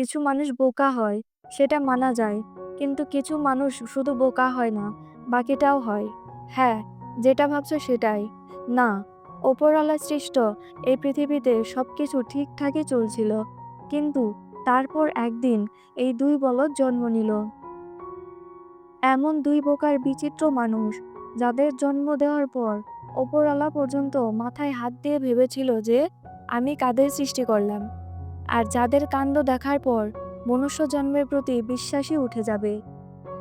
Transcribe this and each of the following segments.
কিছু মানুষ বোকা হয়, সেটা মানা যায়। কিন্তু কিছু মানুষ শুধু বোকা হয় না, বাকিটাও হয়। হ্যাঁ যেটা ভাবছ সেটাই। না, ওপরওয়ালা সৃষ্ট, এই পৃথিবীতে সব কিছু ঠিকঠাকই চলছিল। কিন্তু তারপর একদিন এই দুই বলদ জন্ম নিল। এমন দুই বোকার বিচিত্র মানুষ, যাদের জন্ম দেওয়ার পর ওপরওয়ালা পর্যন্ত মাথায় হাত দিয়ে ভেবেছিল যে, আমি কাদের সৃষ্টি করলাম? আর যাদের কাণ্ড দেখার পর মনুষ্য জন্মের প্রতি বিশ্বাসই উঠে যাবে।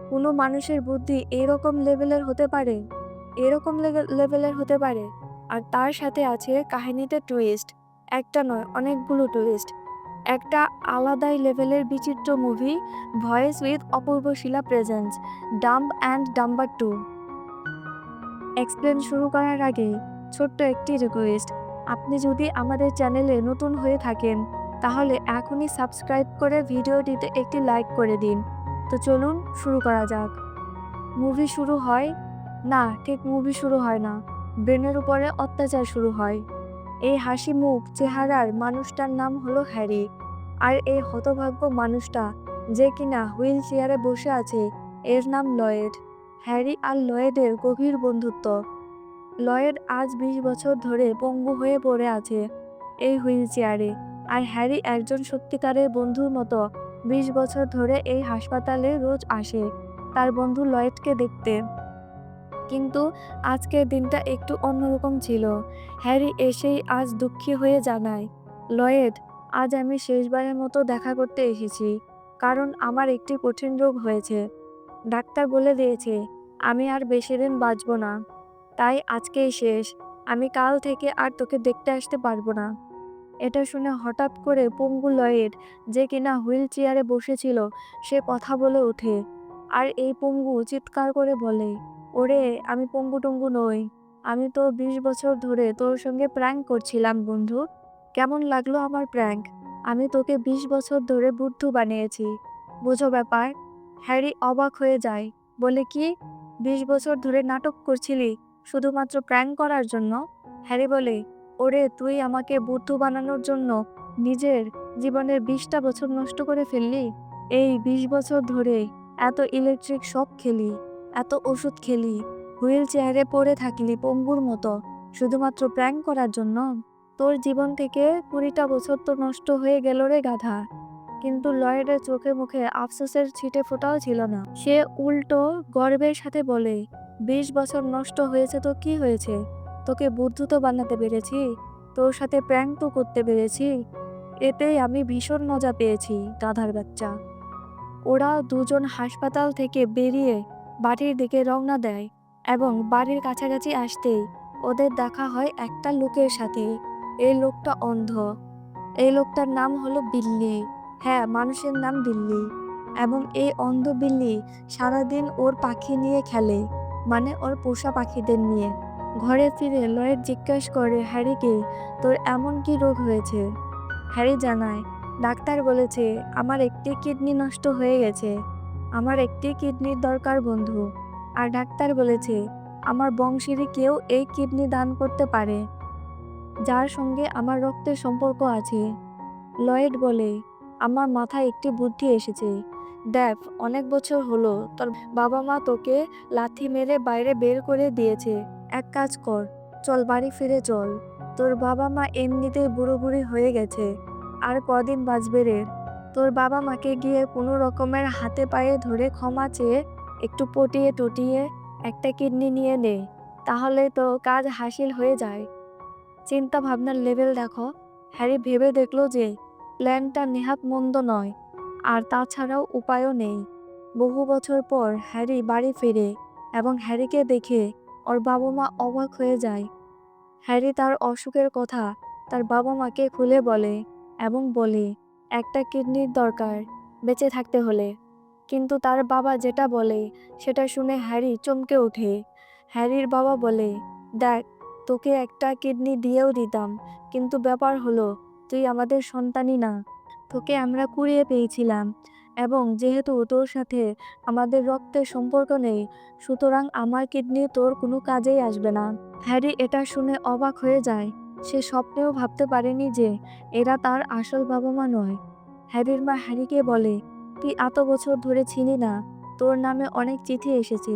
কোনো মানুষের বুদ্ধি এরকম লেভেলের হতে পারে, এরকম লেভেলের হতে পারে। আর তার সাথে আছে কাহিনীতে টুইস্ট একটা নয়, অনেকগুলো টুইস্ট একটা আলাদাই লেভেলের বিচিত্র movie voice with Apurba Shila presents Dumb and Dumber To explain শুরু করার আগে ছোট্ট একটি রিকোয়েস্ট আপনি যদি আমাদের চ্যানেলে নতুন হয়ে থাকেন তাহলে এখনই সাবস্ক্রাইব করে ভিডিওটিতে একটি লাইক করে দিন। তো চলুন শুরু করা যাক। মুভি শুরু হয়। না, ঠিক মুভি শুরু হয় না। ব্রেনের উপরে অত্যাচার শুরু হয়। এই হাসি মুখ, চেহারার মানুষটার নাম হলো হ্যারি। আর এই হতভাগ্য মানুষটা যে কিনা হুইল চেয়ারে বসে আছে, এর নাম লয়েড। হ্যারি আর লয়েডের গভীর বন্ধুত্ব। লয়েড আজ বিশ বছর ধরে পঙ্গু হয়ে পড়ে আছে এই হুইল চেয়ারে। আর হ্যারি একজন সত্যিকারের বন্ধুর মতো। বিশ বছর ধরে এই হাসপাতালে রোজ আসে, তার বন্ধু লয়েডকে দেখতে। কিন্তু আজকের দিনটা একটু অন্যরকম ছিল। হ্যারি এসেই আজ দুঃখী হয়ে জানায়, লয়েড, আজ আমি শেষবারের মতো দেখা করতে এসেছি, কারণ আমার একটি কঠিন রোগ হয়েছে। ডাক্তার বলে দিয়েছে, আমি আর বেশি দিন বাঁচব না। তাই আজকেই শেষ, আমি কাল থেকে আর তোকে দেখতে আসতে পারব না। এটা শুনে হঠাৎ করে পঙ্গু লয়েড যে কিনা হুইল চেয়ারে বসেছিল, সে কথা বলে ওঠে। আর এই পঙ্গু চিৎকার করে বলে, ওরে, আমি পঙ্গু টঙ্গু নই। আমি তো বিশ বছর ধরে তোর সঙ্গে প্র্যাঙ্ক করছিলাম, বন্ধু। কেমন লাগল আমার প্র্যাঙ্ক আমি তোকে বিশ বছর ধরে বুদ্ধু বানিয়েছি। বুঝো ব্যাপার? হ্যারি অবাক হয়ে যায়, বলে, কি? বিশ বছর ধরে নাটক করছিলি শুধুমাত্র প্র্যাঙ্ক করার জন্য? হ্যারি বলে ওরে, তুই আমাকে বুদ্ধু বানানোর জন্য নিজের জীবনের বিশটা বছর নষ্ট করে ফেললি? এই বিশ বছর ধরে এত ইলেকট্রিক শক খেলি, এত ওষুধ খেলি, হুইল চেয়ারে পড়ে থাকলি পঙ্গুর মতো, শুধুমাত্র প্র্যাঙ্ক করার জন্য? তোর জীবন থেকে কুড়িটা বছর তো নষ্ট হয়ে গেল রে গাধা। কিন্তু লয়েডের চোখে মুখে আফসোসের ছিটে ফোটাও ছিল না। সে উল্টো গর্বের সাথে বলে, বিশ বছর নষ্ট হয়েছে তো কি হয়েছে? তোকে বুদ্ধ তো বানাতে পেরেছি, তোর সাথে প্র্যাঙ্ক তো করতে পেরেছি। এতেই আমি ভীষণ মজা পেয়েছি, গাধার বাচ্চা। ওরা দুজন হাসপাতাল থেকে বেরিয়ে বাড়ির দিকে রওনা দেয় এবং বাড়ির কাছাকাছি আসতেই ওদের দেখা হয় একটা লোকের সাথে। এই লোকটা অন্ধ। এই লোকটার নাম হলো বিল্লি। হ্যাঁ মানুষের নাম বিল্লি। এবং এই অন্ধ বিল্লি সারাদিন ওর পাখি নিয়ে খেলে মানে ওর পোষা পাখিদের নিয়ে। ঘরে ফিরে লয়েড জিজ্ঞেস করে হ্যারিকে তোর এমন কি রোগ হয়েছে? হ্যারি জানায়, ডাক্তার বলেছে আমার একটি কিডনি নষ্ট হয়ে গেছে। আমার একটি কিডনির দরকার বন্ধু। আর ডাক্তার বলেছে আমার বংশেরই কেউ এই কিডনি দান করতে পারে। যার সঙ্গে আমার রক্তের সম্পর্ক আছে। লয়েড বলে, আমার মাথায় একটি বুদ্ধি এসেছে। দেখ, অনেক বছর হলো তোর বাবা মা তোকে লাথি মেরে বাইরে বের করে দিয়েছে। এক কাজ কর, চল বাড়ি ফিরে চল। তোর বাবা মা এমনিতেই বুড়ো বুড়ি হয়ে গেছে, আর কদিন বাঁচবে রে? তোর বাবা মাকে গিয়ে কোনো রকমের হাতে পায়ে ধরে ক্ষমা চেয়ে, একটু পটিয়ে টটিয়ে একটা কিডনি নিয়ে নে, তাহলে তো কাজ হাসিল হয়ে যায়। চিন্তা ভাবনার লেভেল দেখো। হ্যারি ভেবে দেখল যে, প্ল্যানটা নেহাত মন্দ নয়, আর তাছাড়াও উপায়ও নেই। বহু বছর পর হ্যারি বাড়ি ফেরে, এবং হ্যারিকে দেখে ওর বাবা মা অবাক হয়ে যায়। হ্যারি তার অসুখের কথা তার বাবা মাকে খুলে বলে এবং বলে, একটা কিডনির দরকার, বেঁচে থাকতে হলে। কিন্তু তার বাবা যেটা বলে সেটা শুনে হ্যারি চমকে ওঠে। হ্যারির বাবা বলে, দেখ, তোকে একটা কিডনি দিয়েও দিতাম, কিন্তু ব্যাপার হলো, তুই আমাদের সন্তানই না। তোকে আমরা কুড়িয়ে পেয়েছিলাম। এবং যেহেতু তোর সাথে আমাদের রক্তের সম্পর্ক নেই, সুতরাং আমার কিডনি তোর কোনো কাজেই আসবে না। হ্যারি এটা শুনে অবাক হয়ে যায়। সে স্বপ্নেও ভাবতে পারেনি যে এরা তার আসল বাবা মা নয়। হ্যারির মা হ্যারিকে বলে, তুই এত বছর ধরে চিনি না, তোর নামে অনেক চিঠি এসেছে।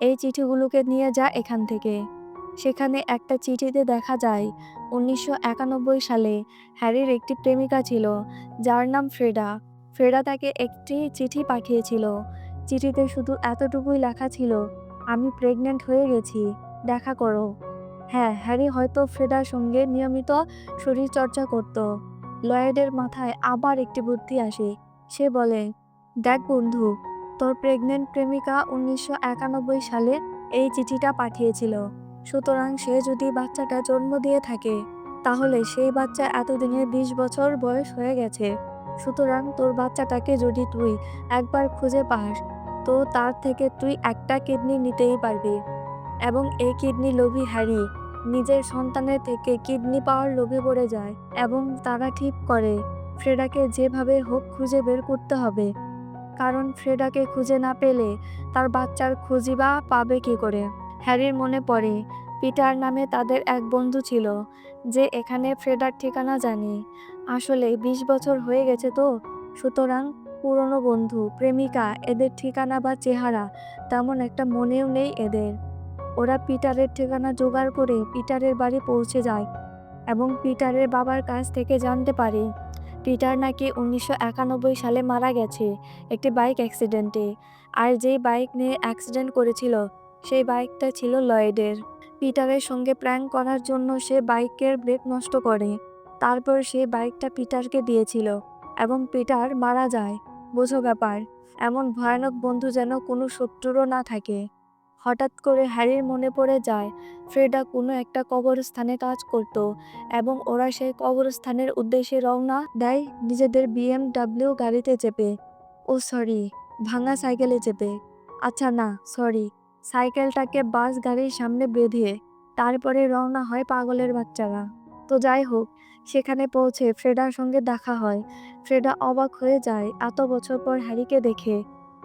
এই চিঠিগুলোকে নিয়ে যা এখান থেকে। সেখানে একটা চিঠিতে দেখা যায়, উনিশশো একানব্বই সালে হ্যারির একটি প্রেমিকা ছিল, যার নাম ফ্রেডা। ফ্রেডা তাকে একটি চিঠি পাঠিয়েছিল। চিঠিতে শুধু এতটুকুই লেখা ছিল, আমি প্রেগনেন্ট হয়ে গেছি, দেখা করো। হ্যাঁ হ্যারি হয়তো ফ্রেডার সঙ্গে নিয়মিত শরীরচর্চা করত। লয়েডের মাথায় আবার একটি বুদ্ধি আসে। সে বলে, দেখ বন্ধু, তোর প্রেগনেন্ট প্রেমিকা উনিশশো একানব্বই সালে এই চিঠিটা পাঠিয়েছিল। সুতরাং সে যদি বাচ্চাটা জন্ম দিয়ে থাকে, তাহলে সেই বাচ্চা এতদিনে বিশ বছর বয়স হয়ে গেছে। সুতরাং তোর বাচ্চাটাকে যদি তুই একবার খুঁজে পাস, তো তার থেকে তুই একটা কিডনি নিতেই পারবি। এবং এই কিডনি লোভী হ্যারি নিজের সন্তানের থেকে কিডনি পাওয়ার লোভে পড়ে যায় এবং তারা ঠিক করে, ফ্রেডাকে যেভাবে হোক খুঁজে বের করতে হবে। কারণ ফ্রেডাকে খুঁজে না পেলে তার বাচ্চার খুঁজি বা পাবে কি করে? হ্যারির মনে পড়ে, পিটার নামে তাদের এক বন্ধু ছিল, যে এখানে ফ্রেডার ঠিকানা জানে। আসলে বিশ বছর হয়ে গেছে তো। সুতরাং পুরনো বন্ধু, প্রেমিকা, এদের ঠিকানা বা চেহারা তেমন একটা মনেও নেই এদের। ওরা পিটারের ঠিকানা জোগাড় করে পিটারের বাড়ি পৌঁছে যায় এবং পিটারের বাবার কাছ থেকে জানতে পারে, পিটার নাকি উনিশশো একানব্বই সালে মারা গেছে একটি বাইক অ্যাক্সিডেন্টে। আর যেই বাইক নিয়ে অ্যাক্সিডেন্ট করেছিল, সেই বাইকটা ছিল লয়েডের। পিটারের সঙ্গে প্র্যাঙ্ক করার জন্য সে বাইকের ব্রেক নষ্ট করে। তারপর সে বাইকটা পিটারকে দিয়েছিল এবং পিটার মারা যায়। বোঝো ব্যাপার, এমন ভয়ানক বন্ধু যেন কোনো শত্রুরও না থাকে। হঠাৎ করে হ্যারির মনে পড়ে যায়, ফ্রেডা কোনো একটা কবরস্থানে কাজ করত এবং ওরা সেই কবরস্থানের উদ্দেশ্যে রওনা দেয় নিজেদের বিএমডাব্লিউ গাড়িতে চেপে। ও সরি, ভাঙা সাইকেলে চেপে। আচ্ছা না, সরি, সাইকেলটাকে বাস গাড়ির সামনে বেঁধে তারপরে রওনা হয় পাগলের বাচ্চারা। তো যাই হোক, সেখানে পৌঁছে ফ্রেডার সঙ্গে দেখা হয়। ফ্রেডা অবাক হয়ে যায় এত বছর পর হ্যারিকে দেখে।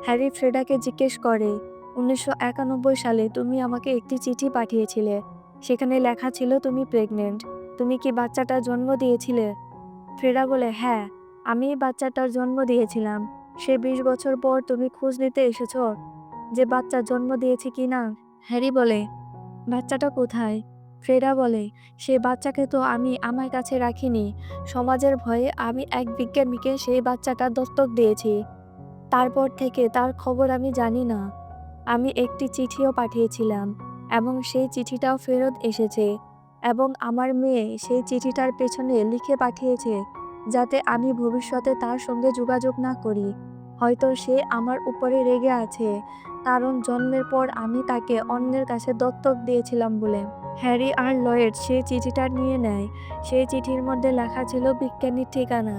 হ্যারি ফ্রেডাকে জিজ্ঞেস করে, উনিশশো একানব্বই সালে তুমি আমাকে একটি চিঠি পাঠিয়েছিলে। সেখানে লেখা ছিল তুমি প্রেগনেন্ট তুমি কি বাচ্চাটার জন্ম দিয়েছিলে? ফ্রেডা বলে হ্যাঁ আমি বাচ্চাটার জন্ম দিয়েছিলাম। সে বিশ বছর পর তুমি খোঁজ নিতে এসেছ যে বাচ্চা জন্ম দিয়েছে কি না হ্যারি বলে, বাচ্চাটা কোথায়? ফ্রেডা বলে, সে বাচ্চাকে তো আমি আমার কাছে রাখিনি। সমাজের ভয়ে আমি এক বিজ্ঞানীকে সেই বাচ্চাটা দত্তক দিয়েছি। তারপর থেকে তার খবর আমি জানি না। আমি একটি চিঠিও পাঠিয়েছিলাম এবং সেই চিঠিটাও ফেরত এসেছে এবং আমার মেয়ে সেই চিঠিটার পেছনে লিখে পাঠিয়েছে যাতে আমি ভবিষ্যতে তার সঙ্গে যোগাযোগ না করি। হয়তো সে আমার উপরে রেগে আছে। কারণ জন্মের পর আমি তাকে অন্যের কাছে দত্তক দিয়েছিলাম বলে। হ্যারি আর লয়েড সেই চিঠিটা নিয়ে নেয়। সেই চিঠির মধ্যে লেখা ছিল বিজ্ঞানীর ঠিকানা,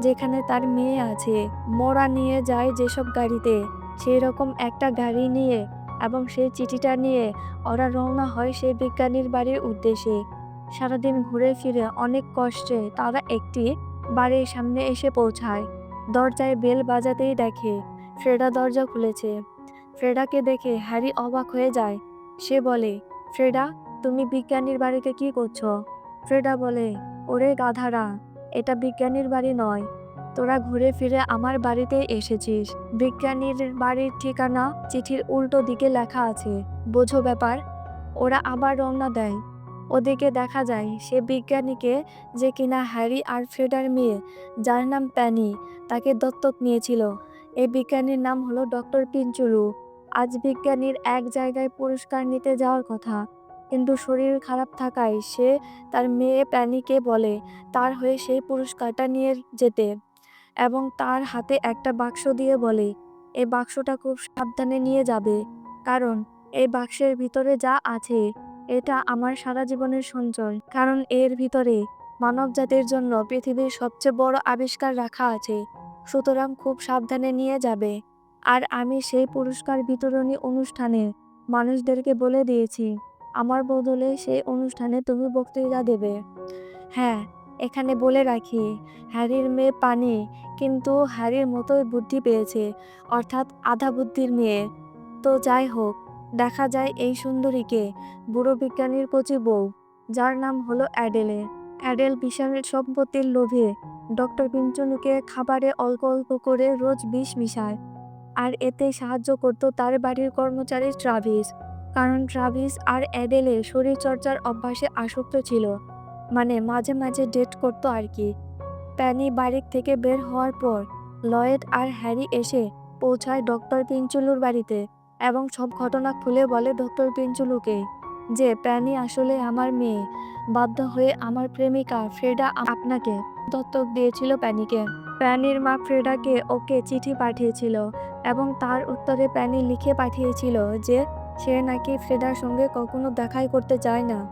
যেখানে তার মেয়ে আছে, মোরা নিয়ে যায় যেসব গাড়িতে সেই রকম একটা গাড়ি নিয়ে এবং সেই চিঠিটা নিয়ে ওরা রওনা হয় সেই বিজ্ঞানীর বাড়ির উদ্দেশ্যে। সারাদিন ঘুরে ফিরে অনেক কষ্টে তারা একটি বাড়ির সামনে এসে পৌঁছায়। দরজায় বেল বাজাতেই দেখে ফ্রেডা দরজা খুলেছে। ফ্রেডাকে দেখে হ্যারি অবাক হয়ে যায়। সে বলে, ফ্রেডা তুমি বিজ্ঞানীর বাড়িতে কি করছ? ফ্রেডা বলে, ওরে গাধারা, এটা বিজ্ঞানীর বাড়ি নয়। তোরা ঘুরে ফিরে আমার বাড়িতে এসেছিস। বিজ্ঞানীর বাড়ির ঠিকানা চিঠির উল্টো দিকে লেখা আছে। বোঝো ব্যাপার, ওরা আবার রওনা দেয়। ওদিকে দেখা যায়, সে বিজ্ঞানীকে যে কিনা হ্যারি আর ফ্রেডার মেয়ে, যার নাম প্যানি, তাকে দত্তক নিয়েছিল। এই বিজ্ঞানীর নাম হলো ডক্টর পিঞ্চুরু। আজ বিজ্ঞানীর এক জায়গায় পুরস্কার নিতে যাওয়ার কথা। কিন্তু শরীর খারাপ থাকায় সে তার মেয়ে প্যানিকে বলে, তার হয়ে সেই পুরস্কারটা নিয়ে যেতে। এবং তার হাতে একটা বাক্স দিয়ে বলে এই বাক্সটা খুব সাবধানে নিয়ে যাবে, কারণ এই বাক্সের ভিতরে যা আছে, এটা আমার সারা জীবনের সঞ্চয়। কারণ এর ভিতরে মানব জাতির জন্য পৃথিবীর সবচেয়ে বড় আবিষ্কার রাখা আছে, সুতরাং খুব সাবধানে নিয়ে যাবে। আর আমি সেই পুরস্কার বিতরণী অনুষ্ঠানে মানুষদেরকে বলে দিয়েছি। আমার বদলে সেই অনুষ্ঠানে তুমি বক্তৃতা দেবে। হ্যাঁ এখানে বলে রাখি, হ্যারির মেয়ে পানি কিন্তু হ্যারির মতোই বুদ্ধি পেয়েছে, অর্থাৎ আধা বুদ্ধির মেয়ে। তো যাই হোক, দেখা যায় এই সুন্দরীকে, বুড়ো বিজ্ঞানীর কচি বউ, যার নাম হলো অ্যাডেলে। অ্যাডেল বিশাল সম্পত্তির লোভে ডক্টর পিঞ্চনুকে খাবারে অল্প অল্প করে রোজ বিষ মিশায়, আর এতে সাহায্য করত তার বাড়ির কর্মচারী ট্রাভিস। কারণ ট্রাভিস আর অ্যাডেলে শরীরচর্চার অভ্যাসে আসক্ত ছিল। মানে মাঝে মাঝে ডেট করতো আর কি। প্যানি বাড়ি থেকে বের হওয়ার পর লয়েড আর হ্যারি এসে পৌঁছায় ডক্টর পিঞ্চুলুর বাড়িতে এবং সব ঘটনা খুলে বলে ডক্টর পিঞ্চুলুকে যে, প্যানি আসলে আমার মেয়ে। বাধ্য হয়ে আমার প্রেমিকা ফ্রেডা আপনাকে দত্তক দিয়েছিল প্যানিকে। প্যানির মা ফ্রেডাকে ওকে চিঠি পাঠিয়েছিল এবং তার উত্তরে প্যানি লিখে পাঠিয়েছিল যে সে নাকি ফ্রেডার সঙ্গে কখনো দেখাই করতে চায় না।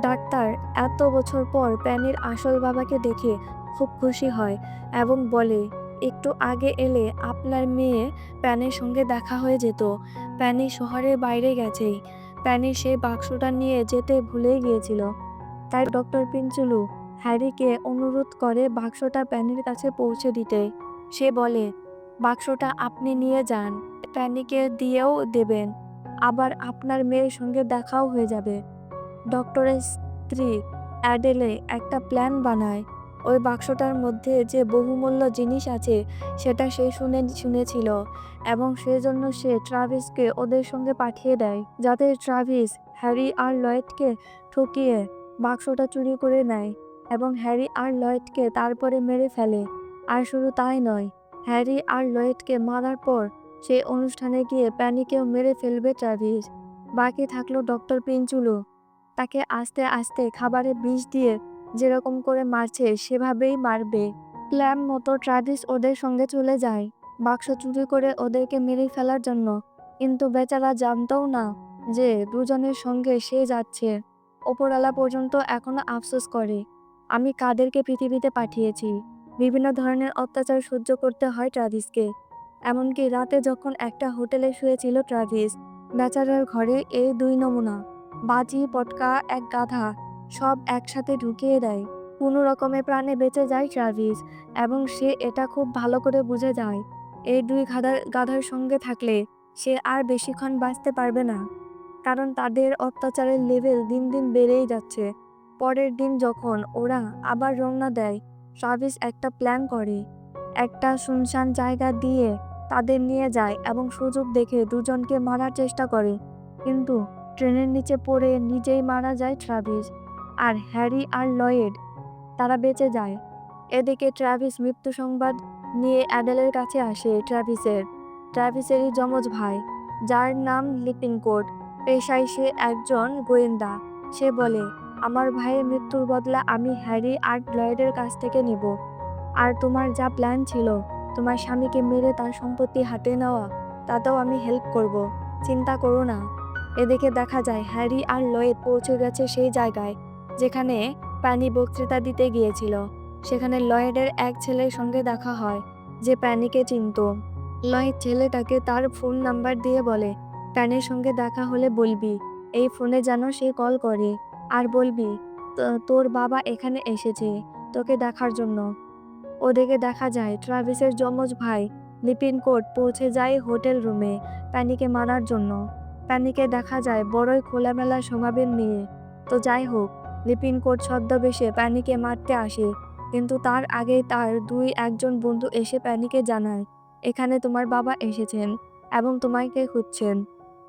ডাক্তার এত বছর পর প্যানির আসল বাবাকে দেখে খুব খুশি হয় এবং বলে, একটু আগে এলে আপনার মেয়ে প্যানের সঙ্গে দেখা হয়ে যেত। প্যানি শহরের বাইরে গেছে প্যানি সেই বাক্সটা নিয়ে যেতে ভুলেই গিয়েছিল। তাই ডক্টর পিঞ্চুলু হ্যারিকে অনুরোধ করে বাক্সটা প্যানির কাছে পৌঁছে দিতে। সে বলে, বাক্সটা আপনি নিয়ে যান। প্যানিকে দিয়েও দেবেন। আবার আপনার মেয়ের সঙ্গে দেখাও হয়ে যাবে। ডক্টরের স্ত্রী অ্যাডেলে একটা প্ল্যান বানায়। ওই বাক্সটার মধ্যে যে বহুমূল্য জিনিস আছে, সেটা সে শুনে শুনেছিল এবং সেজন্য সে ট্রাভিসকে ওদের সঙ্গে পাঠিয়ে দেয়, যাতে ট্রাভিস হ্যারি আর লয়েডকে ঠকিয়ে বাক্সটা চুরি করে নেয় এবং হ্যারি আর লয়েডকে তারপরে মেরে ফেলে। আর শুধু তাই নয়, হ্যারি আর লয়েডকে মারার পর সেই অনুষ্ঠানে গিয়ে প্যানিকেও মেরে ফেলবে ট্রাভিস। বাকি থাকল ডক্টর পিঞ্চুলু। তাকে আস্তে আস্তে খাবারে বিষ দিয়ে যেরকম করে মারছে সেভাবেই মারবে। প্ল্যান মতো ট্রাভিস ওদের সঙ্গে চলে যায়। বাক্স চুরি করে ওদেরকে মেরে ফেলার জন্য। কিন্তু বেচারা জানতও না যে দুজনের সঙ্গে সে যাচ্ছে। ওপরওয়ালা পর্যন্ত এখনও আফসোস করে। আমি কাদেরকে পৃথিবীতে পাঠিয়েছি। বিভিন্ন ধরনের অত্যাচার সহ্য করতে হয় ট্রাভিসকে। এমনকি রাতে যখন একটা হোটেলে শুয়েছিল ট্রাভিস, বেচারার ঘরে এই দুই নমুনা, বাজি, পটকা, এক গাধা, সব একসাথে ঢুকিয়ে দেয়। কোনো রকমে প্রাণে বেঁচে যায় ট্রাভিস এবং সে এটা খুব ভালো করে বুঝে যায়। এই দুই গাধার গাধার সঙ্গে থাকলে সে আর বেশিক্ষণ বাঁচতে পারবে না। কারণ তাদের অত্যাচারের লেভেল দিন দিন বেড়েই যাচ্ছে। পরের দিন যখন ওরা আবার রওনা দেয়, ট্রাভিস একটা প্ল্যান করে। একটা শুনশান জায়গা দিয়ে তাদের নিয়ে যায় এবং সুযোগ দেখে দুজনকে মারার চেষ্টা করে। কিন্তু ট্রেনের নিচে পড়ে নিজেই মারা যায় ট্রাভিস আর হ্যারি আর লয়েড। তারা বেঁচে যায়। এদিকে ট্রাভিস মৃত্যু সংবাদ নিয়ে অ্যাডেলের কাছে আসে ট্রাভিসের। ট্রাভিসেরই যমজ ভাই, যার নাম লিপিনকোট পেশায় সে একজন গোয়েন্দা। সে বলে, আমার ভাইয়ের মৃত্যুর বদলা আমি হ্যারি আর লয়েডের কাছ থেকে নিব। আর তোমার যা প্ল্যান ছিল তোমার স্বামীকে মেরে তার সম্পত্তি হাতে নেওয়া, তাতেও আমি হেল্প করব। চিন্তা করো না। এদিকে দেখা যায় হ্যারি আর লয়েড পৌঁছে গেছে সেই জায়গায়, যেখানে প্যানি বক্তৃতা দিতে গিয়েছিল। সেখানে লয়েডের এক ছেলের সঙ্গে দেখা হয়, যে প্যানিকে চিনত। লয়েড ছেলেটাকে তার ফোন নাম্বার দিয়ে বলে, প্যানির সঙ্গে দেখা হলে বলবি, এই ফোনে যেন সে কল করে। আর বলবি, "তো- তোর বাবা এখানে এসেছে তোকে দেখার জন্য। ওদিকে দেখা যায় ট্রাভিসের যমজ ভাই লিপিন কোট পৌঁছে যায় হোটেল রুমে প্যানিকে মারার জন্য। প্যানিকে দেখা যায় বড়ই খোলামেলা স্বভাবের মেয়ে। তো যাই হোক, লিপিন কোট ছদ্মবেশে প্যানিকে মারতে আসে, কিন্তু তার আগেই তার দুই একজন বন্ধু এসে প্যানিকে জানায়, এখানে তোমার বাবা এসেছেন এবং তোমাকে খুঁজছেন।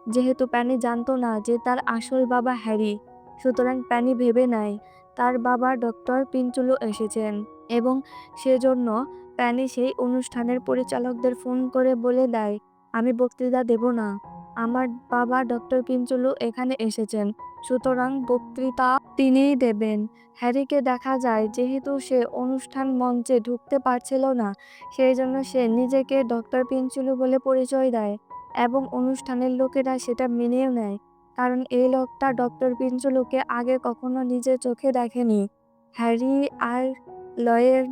যেহেতু প্যানি জানতো না যে তার আসল বাবা হ্যারি, সুতরাং প্যানি ভেবে নেয় তার বাবা ডক্টর পিঞ্চুলু এসেছেন। এবং সেজন্য প্যানি সেই অনুষ্ঠানের পরিচালকদের ফোন করে বলে দেয়, আমি বক্তৃতা দেব না। আমার বাবা ডক্টর পিঞ্চুলু এখানে এসেছেন। সুতরাং বক্তৃতা তিনিই দেবেন। হ্যারিকে দেখা যায় যেহেতু সে অনুষ্ঠান মঞ্চে ঢুকতে পারছিল না সেই জন্য সে নিজেকে ডক্টর পিঞ্চুলু বলে পরিচয় দেয় এবং অনুষ্ঠানের লোকেরা সেটা মেনেও নেয়। কারণ এই লোকটা ডক্টর পিঞ্চুলুকে আগে কখনো নিজের চোখে দেখেনি। হ্যারি আর লয়েড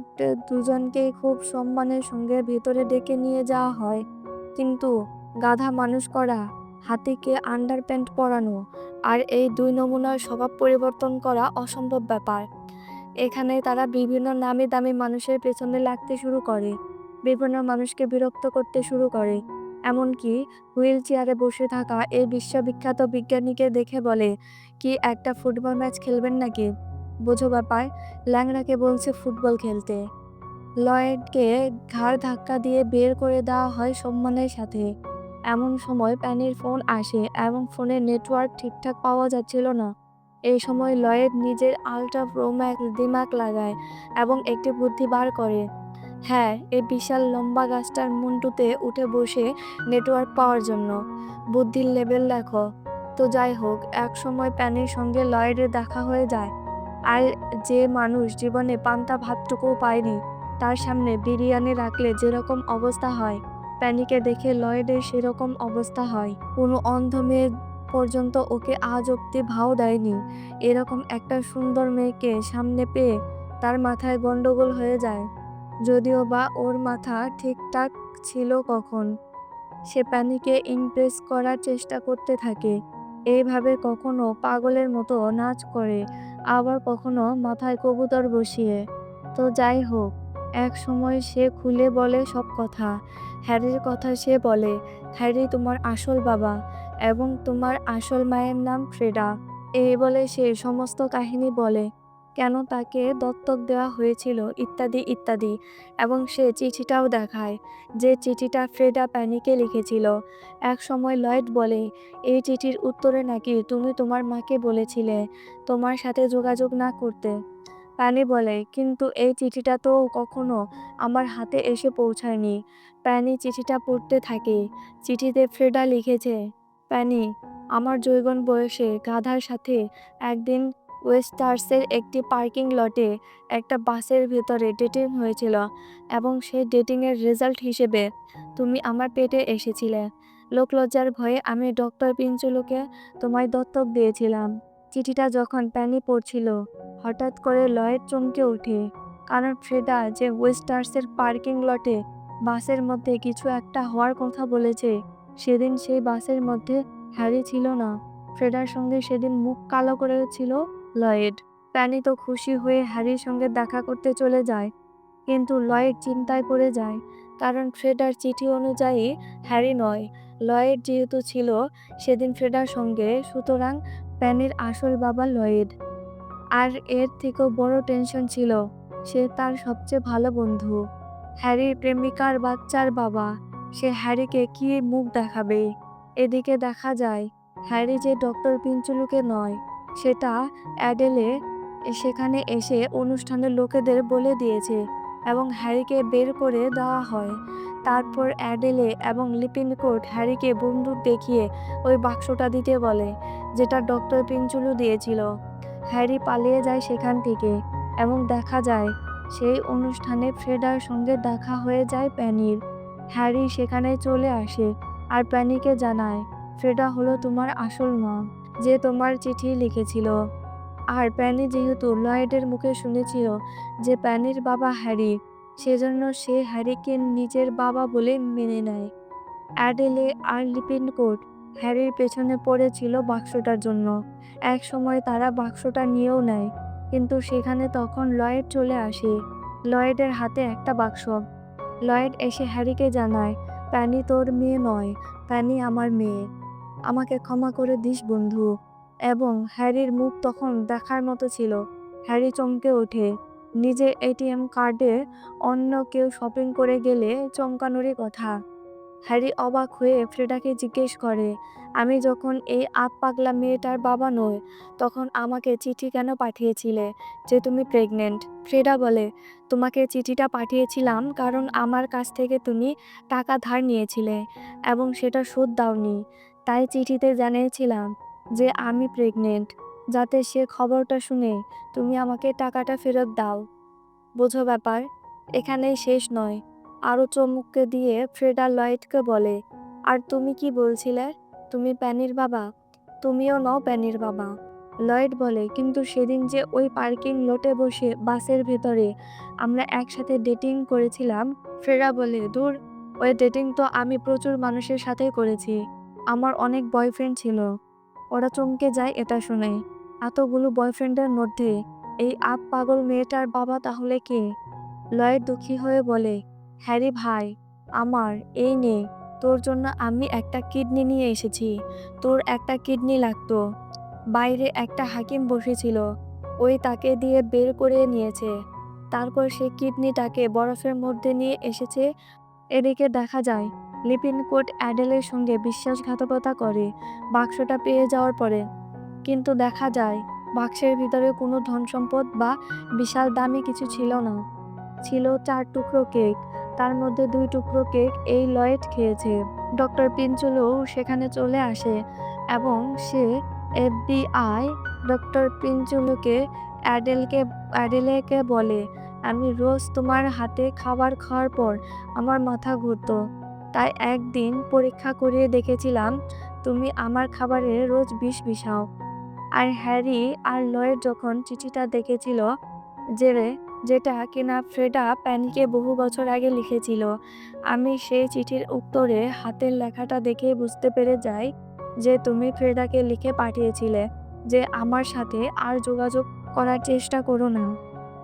দুজনকেই খুব সম্মানের সঙ্গে ভেতরে ডেকে নিয়ে যাওয়া হয়। কিন্তু গাধা মানুষ করা, হাতিকে আন্ডার প্যান্ট পরানো আর এই দুই নমুনার স্বভাব পরিবর্তন করা অসম্ভব ব্যাপার। এখানে তারা বিভিন্ন নামি দামি মানুষের পেছনে লাগতে শুরু করে, বিভিন্ন মানুষকে বিরক্ত করতে শুরু করে। এমনকি হুইল চেয়ারে বসে থাকা এই বিশ্ববিখ্যাত বিজ্ঞানীকে দেখে বলে, কি একটা ফুটবল ম্যাচ খেলবেন নাকি? বোঝো ব্যাপার, ল্যাংড়াকে বলছে ফুটবল খেলতে। লয়েডকে ঘাড় ধাক্কা দিয়ে বের করে দেওয়া হয় সম্মানের সাথে। এমন সময় প্যানির ফোন আসে এবং ফোনের নেটওয়ার্ক ঠিকঠাক পাওয়া যাচ্ছিল না। এই সময় লয়েড নিজের আলট্রা প্রোম্যাক্স দিমাগ লাগায় এবং একটি বুদ্ধি বার করে। হ্যাঁ এই বিশাল লম্বা গাছটার মুন্টুতে উঠে বসে নেটওয়ার্ক পাওয়ার জন্য। বুদ্ধির লেভেল দেখো। তো যাই হোক, এক সময় প্যানির সঙ্গে লয়েডের দেখা হয়ে যায়। আর যে মানুষ জীবনে পান্তা ভাতটুকুও পায়নি, তার সামনে বিরিয়ানি রাখলে যেরকম অবস্থা হয়, প্যানিকে দেখে লয়েডের সেরকম অবস্থা হয়। কোনো অন্ধ মেয়ে পর্যন্ত ওকে আজ অব্দি ভাও দেয়নি। এরকম একটা সুন্দর মেয়েকে সামনে পেয়ে তার মাথায় গন্ডগোল হয়ে যায়। যদিও বা ওর মাথা ঠিকঠাক ছিল কখন, সে প্যানিকে ইমপ্রেস করার চেষ্টা করতে থাকে। এইভাবে কখনো পাগলের মতো নাচ করে আবার কখনো মাথায় কবুতর বসিয়ে। তো যাই হোক, এক সময় সে খুলে বলে সব কথা। হ্যারির কথা সে বলে, হ্যারি তোমার আসল বাবা এবং তোমার আসল মায়ের নাম ফ্রেডা। এই বলে সে সমস্ত কাহিনী বলে। কেন তাকে দত্তক দেওয়া হয়েছিল ইত্যাদি ইত্যাদি। এবং সে চিঠিটাও দেখায় যে চিঠিটা ফ্রেডা প্যানিকে লিখেছিল। এক সময় লয়েড বলে, এই চিঠির উত্তরে নাকি তুমি তোমার মাকে বলেছিলে তোমার সাথে যোগাযোগ না করতে? প্যানি বলে, কিন্তু এই চিঠিটা তো কখনো আমার হাতে এসে পৌঁছায়নি। প্যানি চিঠিটা পড়তে থাকে, চিঠিতে ফ্রেডা লিখেছে, প্যানি, আমার জৈগন বয়সে গাধার সাথে একদিন ওয়েস্টার্সের একটি পার্কিং লটে একটা বাসের ভেতরে ডেটিং হয়েছিল এবং সেই ডেটিংয়ের রেজাল্ট হিসেবে তুমি আমার পেটে এসেছিলে। লোকলজ্জার ভয়ে আমি ডক্টর পিঞ্চুলুকে তোমায় দত্তক দিয়েছিলাম। চিঠিটা যখন প্যানি পড়ছিল, হঠাৎ করে লয়েড চমকে ওঠে কারণ ফ্রেডা যে ওয়েস্টার্সের পার্কিং লটে বাসের মধ্যে কিছু একটা হওয়ার কথা বলেছে, সেদিন সেই বাসের মধ্যে হ্যারি ছিল না। ফ্রেডার সঙ্গে সেদিন মুখ কালো করেছিল লয়েড। প্যানি তো খুশি হয়ে হ্যারির সঙ্গে দেখা করতে চলে যায়, কিন্তু লয়েড চিন্তায় পড়ে যায়, কারণ ফ্রেডার চিঠি অনুযায়ী হ্যারি নয়। লয়েড যেহেতু ছিল, সেদিন ফ্রেডার সঙ্গে, সুতরাং প্যানির আসল বাবা লয়েড। আর এর থেকেও বড় টেনশন ছিল, সে তার সবচেয়ে ভালো বন্ধু হ্যারির প্রেমিকার বাচ্চার বাবা। সে হ্যারিকে কি মুখ দেখাবে? এদিকে দেখা যায়, হ্যারি যে ডক্টর পিঞ্চুলুকে নয় সেটা অ্যাডেলে সেখানে এসে অনুষ্ঠানের লোকেদের বলে দিয়েছে এবং হ্যারিকে বের করে দেওয়া হয়। তারপর অ্যাডেলে এবং লিপিনকোট হ্যারিকে বন্দুক দেখিয়ে ওই বাক্সটা দিতে বলে, যেটা ডক্টর পিঞ্চুলু দিয়েছিল। হ্যারি পালিয়ে যায় সেখান থেকে এবং দেখা যায় সেই অনুষ্ঠানে ফ্রেডার সঙ্গে দেখা হয়ে যায় প্যানির। হ্যারি সেখানে চলে আসে আর প্যানিকে জানায়, ফ্রেডা হলো তোমার আসল মা। যে তোমার চিঠি লিখেছিল। আর প্যানি যেহেতু লয়েডের মুখে শুনেছিল যে প্যানির বাবা হ্যারি, সেজন্য সে হ্যারিকে নিজের বাবা বলে মেনে নেয়। অ্যাডেলে আর লিপিনকোট হ্যারির পেছনে পড়েছিল বাক্সটার জন্য। এক সময় তারা বাক্সটা নিয়েও নেয়, কিন্তু সেখানে তখন লয়েড চলে আসে। লয়েডের হাতে একটা বাক্স। লয়েড এসে হ্যারিকে জানায়, প্যানি তোর মেয়ে নয়, প্যানি আমার মেয়ে। আমাকে ক্ষমা করে দিস, বন্ধু। এবং হ্যারির মুখ তখন দেখার মতো ছিল। হ্যারি চমকে ওঠে। নিজের এটিএম কার্ডে অন্য কেউ শপিং করে গেলে চমকানোরই কথা। হ্যারি অবাক হয়ে ফ্রেডাকে জিজ্ঞেস করে, আমি যখন এই আপ পাগলা মেয়েটার বাবা নই, তখন আমাকে চিঠি কেন পাঠিয়েছিলে যে তুমি প্রেগনেন্ট? ফ্রেডা বলে, তোমাকে চিঠিটা পাঠিয়েছিলাম কারণ আমার কাছ থেকে তুমি টাকা ধার নিয়েছিলে এবং সেটা শোধ দাওনি। তাই চিঠিতে জানিয়েছিলাম যে আমি প্রেগনেন্ট যাতে সে খবরটা শুনে তুমি আমাকে টাকাটা ফেরত দাও। বোঝো ব্যাপার, এখানেই শেষ নয়। আরও চমুককে দিয়ে ফ্রেডা লয়েডকে বলে, আর তুমি কি বলছিলে? তুমি প্যানির বাবা? তুমিও নও প্যানির বাবা? লয়েড বলে, কিন্তু সেদিন যে ওই পার্কিং লোটে বসে বাসের ভেতরে আমরা একসাথে ডেটিং করেছিলাম, ফ্রেডা বলে, দূর, ওই ডেটিং তো আমি প্রচুর মানুষের সাথেই করেছি। আমার অনেক বয়ফ্রেন্ড ছিল। ওরা চমকে যায় এটা শুনে। এতগুলো বয়ফ্রেন্ডের মধ্যে এই আপ পাগল মেয়েটার বাবা তাহলে কে? লয়েড দুঃখী হয়ে বলে হ্যারি ভাই, আমার, এই নে, তোর জন্য আমি একটা কিডনি নিয়ে এসেছি। তোর একটা কিডনি লাগতো। বাইরে একটা হাকিম বসেছিল। ওই তাকে দিয়ে বের করে নিয়েছে। তারপর সে কিডনিটাকে বরফের মধ্যে নিয়ে এসেছে। এদিকে দেখা যায় লিপিন কোট অ্যাডেলের সঙ্গে বিশ্বাসঘাতকতা করে, বাক্সটা পেয়ে যাওয়ার পরে। কিন্তু দেখা যায়, বাক্সের ভিতরে কোনো ধন সম্পদ বা বিশাল দামি কিছু ছিল না। ছিল চার টুকরো কেক, তার মধ্যে দুই টুকরো কেক এই লয়েড খেয়েছে। ডক্টর পিঞ্চুলু সেখানে চলে আসে এবং সে এফবিআই ডক্টর পিঞ্চুলুকে অ্যাডেলকে, অ্যাডেলেকে বলে, আমি রোজ তোমার হাতে খাবার খাওয়ার পর আমার মাথা ঘুরতো। তাই একদিন পরীক্ষা করিয়ে দেখেছিলাম, তুমি আমার খাবারে রোজ বিষ মিশাও। আর হ্যারি আর লয়েড যখন চিঠিটা দেখেছিল, যে যেটা কিনা ফ্রেডা প্যানিকে বহু বছর আগে লিখেছিল, আমি সেই চিঠির উত্তরে হাতের লেখাটা দেখে বুঝতে পেরে যাই যে তুমি ফ্রেডাকে লিখে পাঠিয়েছিলে, যে আমার সাথে আর যোগাযোগ করার চেষ্টা করো না।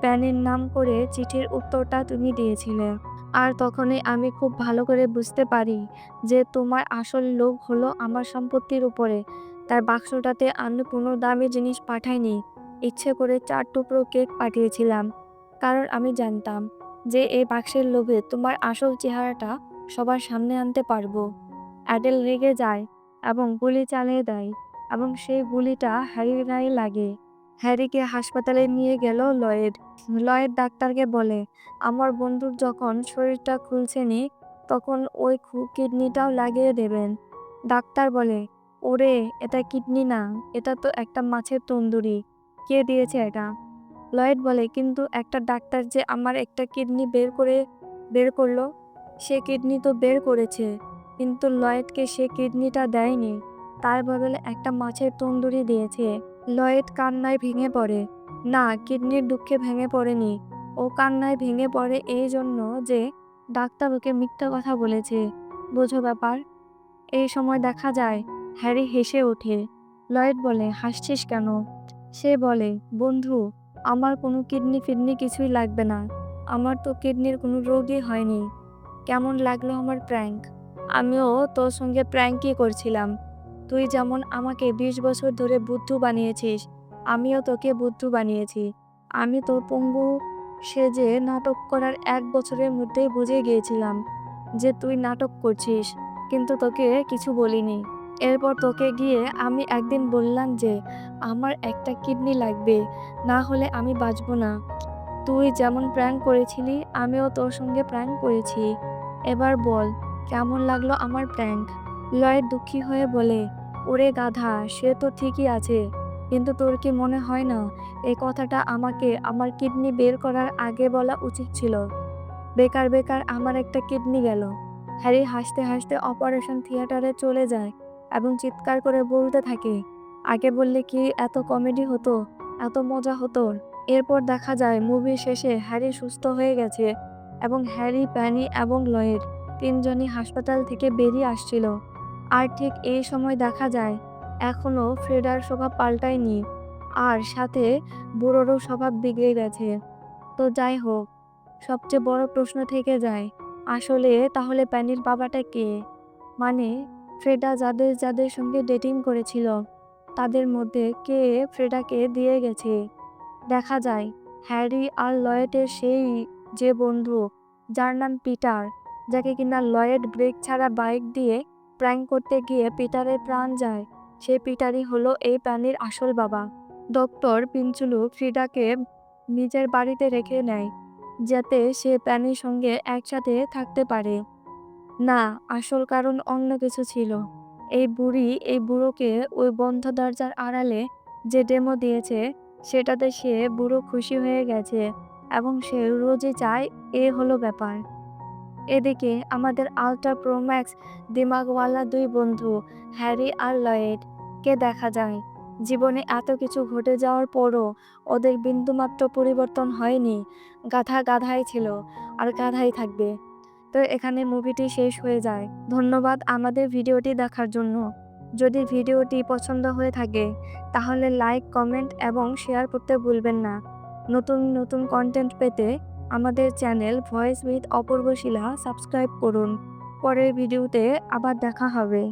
প্যানের নাম করে চিঠির উত্তরটা তুমি দিয়েছিলে। আর তখনই আমি খুব ভালো করে বুঝতে পারি যে তোমার আসল লোভ হলো আমার সম্পত্তির উপরে। তার বাক্সটাতে আমি কোনো দামি জিনিস পাঠাইনি। ইচ্ছে করে চার টুকরো কেক পাঠিয়েছিলাম। কারণ আমি জানতাম যে এই বাক্সের লোভে তোমার আসল চেহারাটা সবার সামনে আনতে পারব। অ্যাডেল রেগে যায় এবং গুলি চালিয়ে দেয় এবং সেই গুলিটা হ্যারির গায়ে লাগে। হ্যারিকে হাসপাতালে নিয়ে গেল লয়েড। লয়েড ডাক্তারকে বলে, আমার বন্ধুর যখন শরীরটা খুলছে নি, তখন ওই কিডনিটাও লাগিয়ে দেবেন। ডাক্তার বলে, ওরে, এটা কিডনি না, এটা তো একটা মাছের তন্দুরি। কে দিয়েছে এটা? লয়েড বলে, কিন্তু একটা ডাক্তার যে আমার একটা কিডনি বের করে, বের করল, সে কিডনি তো বের করেছে, কিন্তু লয়েডকে সে কিডনিটা দেয়নি। তার বদলে একটা মাছের তন্দুরি দিয়েছে। লয়েড কান্নায় ভেঙে পড়ে। না, কিডনির দুঃখে ভেঙে পড়েনি। ও কান্নায় ভেঙে পড়ে এই জন্য যে ডাক্তার ওকে মিথ্যা কথা বলেছে। বোঝো ব্যাপার। এই সময় দেখা যায়, হ্যারি হেসে ওঠে। লয়েড বলে, হাসছিস কেন? সে বলে, বন্ধু, আমার কোনো কিডনি ফিডনি কিছুই লাগবে না। আমার তো কিডনির কোনো রোগই হয়নি। কেমন লাগল আমার প্র্যাঙ্ক? আমিও তোর সঙ্গে প্র্যাঙ্কই করছিলাম। তুই যেমন আমাকে বিশ বছর ধরে বুদ্ধু বানিয়েছিস, আমিও তোকে বুদ্ধু বানিয়েছি। আমি তোর পঙ্গু সেজে নাটক করার এক বছরের মধ্যেই বুঝে গিয়েছিলাম যে তুই নাটক করছিস, কিন্তু তোকে কিছু বলিনি। এরপর তোকে গিয়ে আমি একদিন বললাম যে, আমার একটা কিডনি লাগবে, না হলে আমি বাঁচবো না। তুই যেমন প্র্যাঙ্ক করেছিলি, আমিও তোর সঙ্গে প্র্যাঙ্ক করেছি। এবার বল, কেমন লাগল আমার প্র্যাঙ্ক লয়েড দুঃখী হয়ে বলে ওরে গাধা, সে তো ঠিকই আছে। কিন্তু তোর কি মনে হয় না, এই কথাটা আমাকে আমার কিডনি বের করার আগে বলা উচিত ছিল? বেকার বেকার আমার একটা কিডনি গেল। হ্যারি হাসতে হাসতে অপারেশন থিয়েটারে চলে যায় এবং চিৎকার করে বলতে থাকে, আগে বললে কি এত কমেডি হতো, এত মজা হতো? এরপর দেখা যায়, মুভি শেষে হ্যারি সুস্থ হয়ে গেছে এবং হ্যারি, প্যানি এবং লয়েড তিনজনই হাসপাতাল থেকে বেরিয়ে আসছিল। আর ঠিক এই সময় দেখা যায় এখনও ফ্রেডার স্বভাব পাল্টায়নি, আর সাথে বুড়োরও স্বভাব বিগড়ে গেছে। তো যাই হোক, সবচেয়ে বড় প্রশ্ন থেকে যায়, আসলে তাহলে প্যানির বাবাটা কে? মানে ফ্রেডা যাদের যাদের সঙ্গে ডেটিং করেছিল, তাদের মধ্যে কে ফ্রেডাকে দিয়ে গেছে? দেখা যায়, হ্যারি আর লয়েটের সেই যে বন্ধু, যার নাম পিটার, যাকে কিনা লয়েড ব্রেক ছাড়া বাইক দিয়ে প্র্যাঙ্ক করতে গিয়ে পিটারের প্রাণ যায়। সে পিটারই হলো এই প্রাণীর আসল বাবা। ডক্টর পিঞ্চুলু ফ্রিডাকে নিজের বাড়িতে রেখে নেয়, যাতে সে প্রাণীর সঙ্গে একসাথে থাকতে পারে। না, আসল কারণ অন্য কিছু ছিল। এই বুড়ি, এই বুড়োকে ওই বন্ধ দরজার আড়ালে যে ডেমো দিয়েছে, সেটাতে সে বুড়ো খুশি হয়ে গেছে এবং সে রোজই চায়, এ হলো ব্যাপার। এদিকে আমাদের আলট্রা প্রোম্যাক্স দিমাগওয়ালা দুই বন্ধু, হ্যারি আর লয়েড। কে দেখা যায়? জীবনে এত কিছু ঘটে যাওয়ার পরও ওদের বিন্দুমাত্র পরিবর্তন হয়নি। গাধা গাধাই ছিল, আর গাধাই থাকবে। তো এখানে মুভিটি শেষ হয়ে যায়। ধন্যবাদ আমাদের ভিডিওটি দেখার জন্য। যদি ভিডিওটি পছন্দ হয়ে থাকে, তাহলে লাইক, কমেন্ট এবং শেয়ার করতে ভুলবেন না। নতুন নতুন কন্টেন্ট পেতে আমাদের channel voice with Apurba Shila subscribe করুন। পরের ভিডিওতে আবার দেখা হবে।